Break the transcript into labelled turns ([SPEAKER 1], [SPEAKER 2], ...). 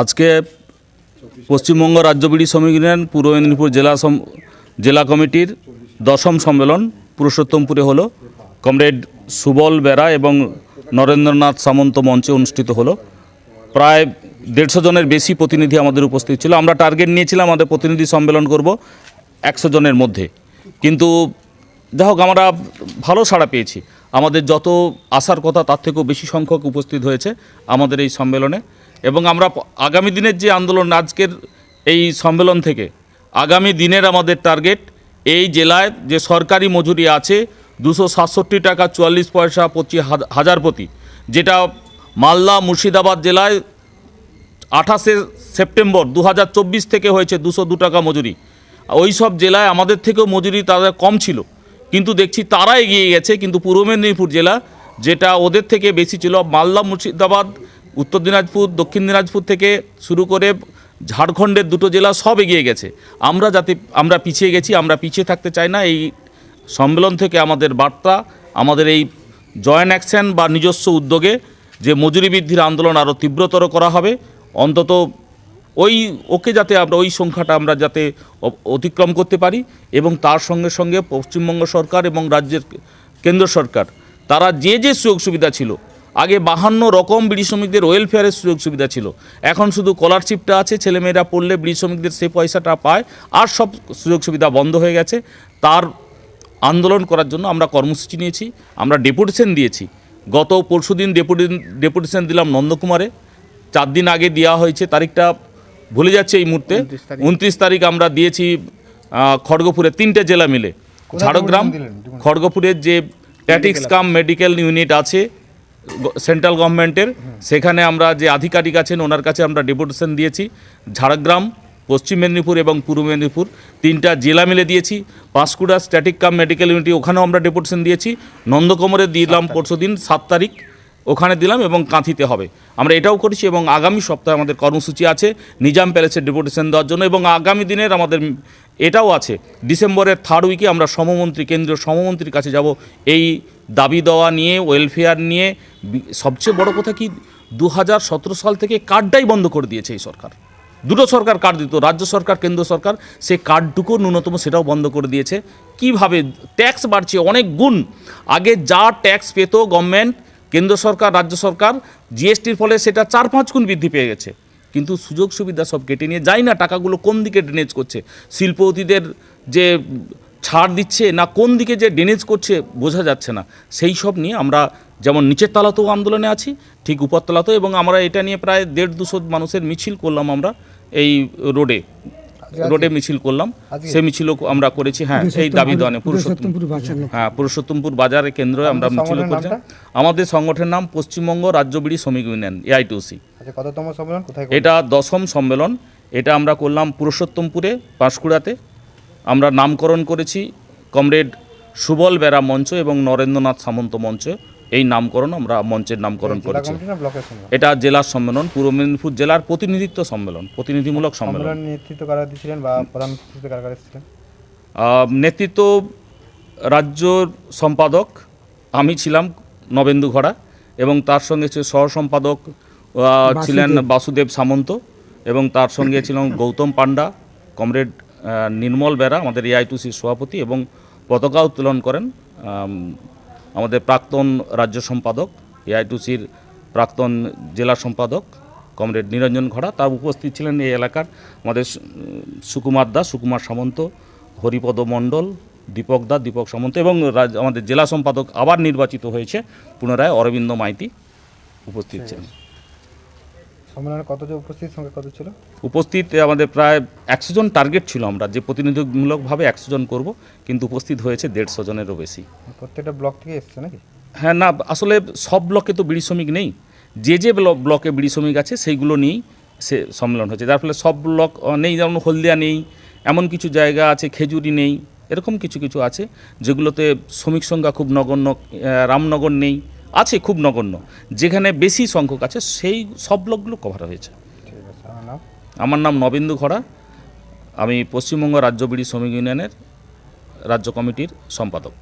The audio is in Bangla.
[SPEAKER 1] আজকে পশ্চিমবঙ্গ রাজ্য বিড়ি শ্রমিক ইউনিয়ন পূর্ব মেদিনীপুর জেলা জেলা কমিটির দশম সম্মেলন পুরুষোত্তমপুরে হলো। কমরেড সুবল বেরা এবং নরেন্দ্রনাথ সামন্ত মঞ্চে অনুষ্ঠিত হলো। প্রায় দেড়শো জনের বেশি প্রতিনিধি আমাদের উপস্থিত ছিল। আমরা টার্গেট নিয়েছিলাম আমাদের প্রতিনিধি সম্মেলন করব একশো জনের মধ্যে। কিন্তু যাই হোক, আমরা ভালো সাড়া পেয়েছি। আমাদের যত আসার কথা, তার থেকেও বেশি সংখ্যক উপস্থিত হয়েছে আমাদের এই সম্মেলনে। এবং আমরা আগামী দিনের যে আন্দোলন, আজকের এই সম্মেলন থেকে, আগামী দিনের আমাদের টার্গেট এই জেলায় যে সরকারি মজুরি আছে দুশো সাতষট্টি টাকা চুয়াল্লিশ পয়সা পঁচিশ হাজার প্রতি, যেটা মালদা মুর্শিদাবাদ জেলায় আঠাশে সেপ্টেম্বর দু হাজার চব্বিশ থেকে হয়েছে দুশো দু টাকা মজুরি। ওই সব জেলায় আমাদের থেকেও মজুরি তাদের কম ছিল, কিন্তু দেখছি তারা এগিয়ে গেছে, কিন্তু পূর্ব মেদিনীপুর জেলা যেটা ওদের থেকে বেশি ছিল। মালদা মুর্শিদাবাদ উত্তর দিনাজপুর, দক্ষিণ দিনাজপুর থেকে শুরু করে ঝাড়খণ্ডের দুটো জেলা সব এগিয়ে গেছে। আমরা যাতে, আমরা পিছিয়ে গেছি, আমরা পিছিয়ে থাকতে চাই না। এই সম্মেলন থেকে আমাদের বার্তা, আমাদের এই জয়েন্ট অ্যাকশন বা নিজস্ব উদ্যোগে যে মজুরি বৃদ্ধির আন্দোলন আরও তীব্রতর করা হবে, অন্তত ওই, ওকে যাতে আমরা, ওই সংখ্যাটা আমরা যাতে অতিক্রম করতে পারি এবং তার সঙ্গে সঙ্গে পশ্চিমবঙ্গ সরকার এবং রাজ্যের কেন্দ্র সরকার, তারা যে যে সুযোগ সুবিধা ছিল আগে বাহান্ন রকম বিড়ি শ্রমিকদের ওয়েলফেয়ারের সুযোগ সুবিধা ছিল। এখন শুধু স্কলারশিপটা আছে ছেলেমেয়েরা পড়লে বিড়ি শ্রমিকদের সেই পয়সাটা পায় আর সব সুযোগ সুবিধা বন্ধ হয়ে গেছে। তার আন্দোলন করার জন্য আমরা কর্মসূচি নিয়েছি আমরা ডেপুটেশন দিয়েছি। গত পরশুদিন ডেপুটি ডেপুটেশন দিলাম নন্দকুমারে। চার দিন আগে দেওয়া হয়েছে তারিখটা ভুলে যাচ্ছে এই মুহূর্তে। উনত্রিশ তারিখ। আমরা দিয়েছি খড়গপুরে তিনটে জেলা মিলে। ঝাড়গ্রাম খড়গপুরের যে ট্যাটিক্স কাম মেডিকেল ইউনিট আছে সেন্ট্রাল গভর্নমেন্টের। সেখানে আমরা যে আধিকারিক আছেন ওনার কাছে আমরা ডেপুটেশন দিয়েছি। ঝাড়গ্রাম পশ্চিম মেদিনীপুর এবং পূর্ব মেদিনীপুর তিনটা জেলা মিলে দিয়েছি। পাঁশকুড়া স্ট্যাটিক কাম মেডিকেল ইউনিটি ওখানেও আমরা ডেপুটেশন দিয়েছি। নন্দকমরে দিলাম পরশু দিন সাত তারিখ ওখানে দিলাম এবং কাঁথিতে হবে। আমরা এটাও করেছি এবং আগামী সপ্তাহে আমাদের কর্মসূচি আছে নিজাম প্যালেসের ডেপুটেশন দেওয়ার জন্য এবং আগামী দিনের আমাদের এটাও আছে। ডিসেম্বরের থার্ড উইকে আমরা সমমন্ত্রী, কেন্দ্রীয় সমমন্ত্রীর কাছে যাব। এই দাবি দেওয়া নিয়ে ওয়েলফেয়ার নিয়ে সবচেয়ে বড় কথা কি? দু হাজার সতেরো সাল থেকে কার্ডটাই বন্ধ করে দিয়েছে এই সরকার। দুটো সরকার কার্ড দিত, রাজ্য সরকার, কেন্দ্র সরকার, সে কার্ডটুকু ন্যূনতম সেটাও বন্ধ করে দিয়েছে। কীভাবে? ট্যাক্স বাড়ছে অনেক গুণ। আগে যা ট্যাক্স পেত গভর্নমেন্ট কেন্দ্র সরকার, রাজ্য সরকার জিএসটির ফলে সেটা চার পাঁচ গুণ বৃদ্ধি পেয়ে গেছে। কিন্তু সুযোগ সুবিধা সব কেটে নিয়ে যাই না, টাকাগুলো কোন দিকে ড্রেনেজ করছে? শিল্পপতিদের যে ছাড় দিচ্ছে না কোন দিকে যে ড্রেনেজ করছে বোঝা যাচ্ছে না। সেই সব নিয়ে আমরা যেমন নিচের তলাতেও আন্দোলনে আছি, ঠিক উপরতলাতেও এবং আমরা এটা নিয়ে প্রায় দেড় দুশো মানুষের মিছিল করলাম আমরা এই রোডে। রোডে মিছিল করলাম। সে মিছিলও আমরা করেছি হ্যাঁ এই দাবি পুরুষোত্তম।
[SPEAKER 2] পুরুষোত্তমপুর
[SPEAKER 1] হ্যাঁ পুরুষোত্তমপুর বাজারে কেন্দ্র আমরা মিছিল করছি। আমাদের সংগঠনের নাম পশ্চিমবঙ্গ রাজ্য বিড়ি শ্রমিক ইউনিয়ন এআইটিউসি
[SPEAKER 3] আচ্ছা
[SPEAKER 1] এটা দশম সম্মেলন। এটা আমরা করলাম পুরুষোত্তমপুরে পাঁশকুড়াতে আমরা নামকরণ করেছি কমরেড সুবল বেরা মঞ্চ এবং নরেন্দ্রনাথ সামন্ত মঞ্চ। এই নামকরণ আমরা মঞ্চের নামকরণ করেছি। এটা জেলার সম্মেলন পূর্ব মেদিনীপুর জেলার প্রতিনিধিত্ব সম্মেলন প্রতিনিধিমূলক সম্মেলন।
[SPEAKER 3] নেতৃত্ব কারা দিয়েছিলেন বা প্রধান কারা কারা
[SPEAKER 1] আহ, নেতৃত্ব রাজ্য সম্পাদক আমি ছিলাম নবেন্দু ঘোড়া এবং তার সঙ্গে ছিল সহ সম্পাদক ছিলেন বাসুদেব সামন্ত এবং তার সঙ্গে ছিলেন গৌতম পান্ডা কমরেড নির্মল বেরা আমাদের এআইটুসির সভাপতি এবং পতাকা উত্তোলন করেন আমাদের প্রাক্তন রাজ্য সম্পাদক এআইটুসির প্রাক্তন জেলা সম্পাদক, কমরেড নিরঞ্জন ঘোড়া, তার উপস্থিত ছিলেন এই এলাকার আমাদের সুকুমার দাস, সুকুমার সামন্ত, হরিপদ মণ্ডল, দীপক দা, দীপক সামন্ত এবং আমাদের জেলা সম্পাদক আবার নির্বাচিত হয়েছে, পুনরায় অরবিন্দ মাইতি উপস্থিত ছিলেন।
[SPEAKER 3] সম্মেলনে কতজন উপস্থিত সংখ্যা কত ছিল?
[SPEAKER 1] উপস্থিত আমাদের প্রায় একশো জন টার্গেট ছিল আমরা যে প্রতিনিধিমূলকভাবে একশো জন করব কিন্তু উপস্থিত হয়েছে দেড়শো জনেরও বেশি।
[SPEAKER 3] প্রত্যেকটা ব্লক থেকে এসছে নাকি?
[SPEAKER 1] হ্যাঁ না আসলে সব ব্লকে তো বিড়ি শ্রমিক নেই। যে যে ব্লক ব্লকে বিড়ি শ্রমিক আছে সেইগুলো নিয়েই সে সম্মেলন হয়েছে। যার ফলে সব ব্লক নেই যেমন হলদিয়া নেই এমন কিছু জায়গা আছে খেজুরি নেই এরকম কিছু কিছু আছে যেগুলোতে শ্রমিক সংখ্যা খুব নগণ্য রামনগর নেই আছে খুব নগণ্য। যেখানে বেশি সংখ্যক আছে, সেই সব ব্লকগুলো কভার হয়েছে।
[SPEAKER 3] আমার নাম
[SPEAKER 1] নবেন্দু খরা আমি পশ্চিমবঙ্গ রাজ্য বিড়ি শ্রমিক ইউনিয়নের রাজ্য কমিটির সম্পাদক।